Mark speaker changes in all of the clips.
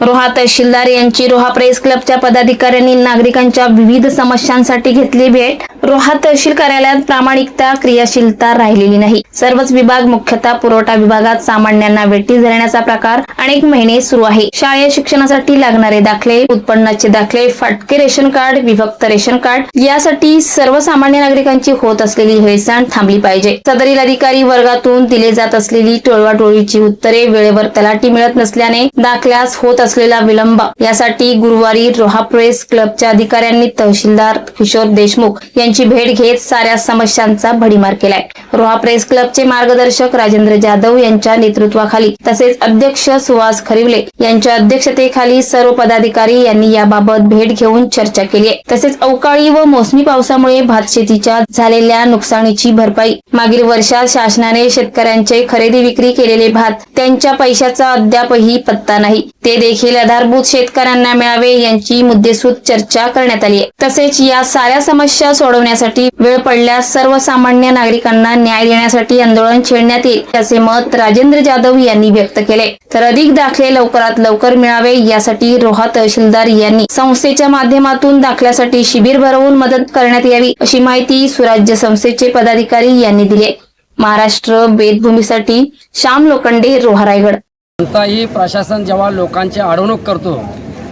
Speaker 1: रोहा तहसीलदार यांची रोहा प्रेस क्लबच्या पदाधिकाऱ्यांनी नागरिकांच्या विविध समस्यांसाठी घेतली भेट. रोहा तहसील कार्यालयात प्रामाणिकता क्रियाशीलता राहिलेली नाही. सर्वच विभाग मुख्यतः पुरवठा विभागात सामान्यांना वेटी धरण्याचा प्रकार अनेक महिने सुरू आहे. शालेय शिक्षणासाठी लागणारे दाखले उत्पन्नाचे दाखले फाटके रेशन कार्ड विभक्त रेशन कार्ड यासाठी सर्वसामान्य नागरिकांची होत असलेली हेळसांड थांबली पाहिजे. सदरील अधिकारी वर्गातून दिले जात असलेली टोळवाटोळीची उत्तरे वेळेवर तलाठी मिळत नसल्याने दाखल्यास होत असलेला विलंब. यासाठी गुरुवारी रोहा प्रेस क्लबच्या अधिकाऱ्यांनी तहसीलदार किशोर देशमुख यांची भेट घेत साऱ्या समस्यांचा भडीमार केलाय. रोहा प्रेस क्लबचे मार्गदर्शक राजेंद्र जाधव यांच्या नेतृत्वाखाली तसेच अध्यक्ष सुहास खरिवले यांच्या अध्यक्षतेखाली सर्व पदाधिकारी यांनी याबाबत भेट घेऊन चर्चा केली आहे तसेच अवकाळी व मोसमी पावसामुळे भात शेतीच्या झालेल्या नुकसानीची भरपाई मागील वर्षात शासनाने शेतकऱ्यांचे खरेदी विक्री केलेले भात त्यांच्या पैशाचा अद्यापही पत्ता नाही. ते देखील आधारभूत शेतकऱ्यांना मिळावे यांची मुद्देसूद चर्चा करण्यात आली. आहे तसेच या साऱ्या समस्या सोडवण्यासाठी वेळ पडल्यास सर्वसामान्य नागरिकांना न्याय देण्यासाठी आंदोलन छेडण्यात येईल असे मत राजेंद्र जाधव यांनी व्यक्त केले. तर अधिक दाखले लवकरात लवकर मिळावे यासाठी रोहा तहसीलदार यांनी संस्थेच्या माध्यमातून दाखल्यासाठी शिबिर भरवून मदत करण्यात यावी अशी माहिती सुराज्य संस्थेचे पदाधिकारी यांनी दिली महाराष्ट्र वेदभूमीसाठी श्याम लोखंडे रोहा रायगड.
Speaker 2: कोणताही प्रशासन जेव्हा लोकांची अडवणूक करतो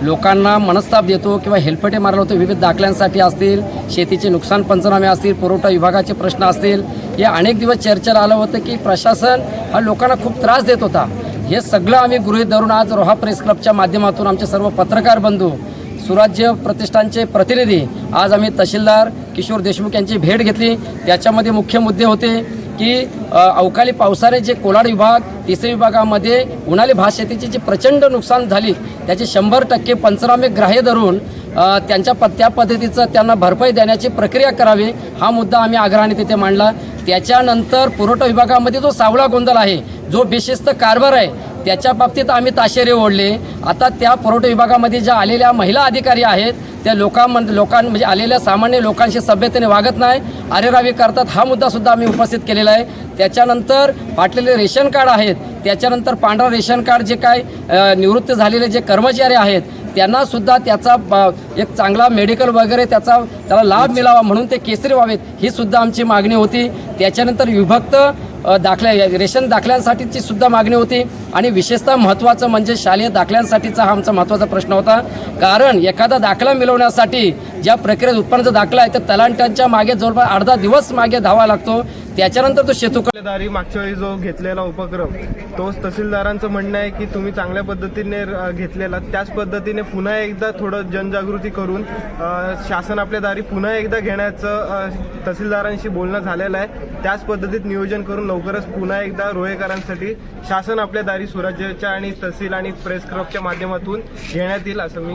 Speaker 2: लोकांना मनस्ताप देतो किंवा हेलपटे मारला होतो विविध दाखल्यांसाठी असतील शेतीचे नुकसान पंचनामे असतील पुरवठा विभागाचे प्रश्न असतील हे अनेक दिवस चर्चेला आलं होतं की प्रशासन हा लोकांना खूप त्रास देत होता. हे सगळं आम्ही गृहीत धरून आज रोहा प्रेस क्लबच्या माध्यमातून आमचे सर्व पत्रकार बंधू सुराज्य प्रतिष्ठानचे प्रतिनिधी आज आम्ही तहसीलदार किशोर देशमुख यांची भेट घेतली. त्याच्यामध्ये मुख्य मुद्दे होते की अवकाळी पावसाने जे कोलाड विभाग तिसरी विभागामध्ये उन्हाळी भात शेतीची जी प्रचंड नुकसान झाली त्याचे शंभर टक्के पंचनामे ग्राह्य धरून त्यांच्या प त्या पद्धतीचं त्यांना भरपाई देण्याची प्रक्रिया करावी हा मुद्दा आम्ही आग्रहाने तिथे मांडला. त्याच्यानंतर पुरवठा विभागामध्ये जो सावळा गोंधळ आहे जो बेशिस्त कारभार आहे त्याच्या बाबतीत आम्ही ताशेरे ओढले. आता त्या पुरवठा विभागामध्ये ज्या आलेल्या महिला अधिकारी आहेत त्या लोकांम लोकां म्हणजे आलेल्या सामान्य लोकांशी सभ्यतेने वागत नाही. अरेरावी करतात हा मुद्दासुद्धा आम्ही उपस्थित केलेला आहे. त्याच्यानंतर फाटलेले रेशन कार्ड आहेत. त्याच्यानंतर पांढरा रेशन कार्ड जे काय निवृत्त झालेले जे कर्मचारी आहेत त्यांनासुद्धा त्याचा एक चांगला मेडिकल वगैरे त्याचा त्याला लाभ मिळावा म्हणून ते केसरी व्हावेत ही सुद्धा आमची मागणी होती. त्याच्यानंतर विभक्त दाखल्या रेशन दाखल्यांसाठीची सुद्धा मागणी होती आणि विशेषतः महत्त्वाचं म्हणजे शालेय दाखल्यांसाठीचा हा आमचा महत्त्वाचा प्रश्न होता. कारण एखादा दाखला मिळवण्यासाठी ज्या प्रक्रियेत उत्पन्नाचा दाखला आहे तर तलांट्यांच्या मागे जवळपास अर्धा दिवस मागे धावा लागतो. त्याच्यानंतर तो शेतू
Speaker 3: मागच्या वेळी जो घेतलेला उपक्रम तोच तहसीलदारांचं म्हणणं आहे की तुम्ही चांगल्या पद्धतीने घेतलेला. त्याच पद्धतीने पुन्हा एकदा थोडं जनजागृती करून शासन आपल्या दारी पुन्हा एकदा घेण्याचं तहसीलदारांशी बोलणं झालेलं आहे. त्याच पद्धतीत नियोजन करून लवकरच पुन्हा एकदा रोहेकरांसाठी शासन आपल्या दारी स्वराज्याच्या आणि तहसील आणि प्रेस क्लबच्या माध्यमातून घेण्यात येईल असं मी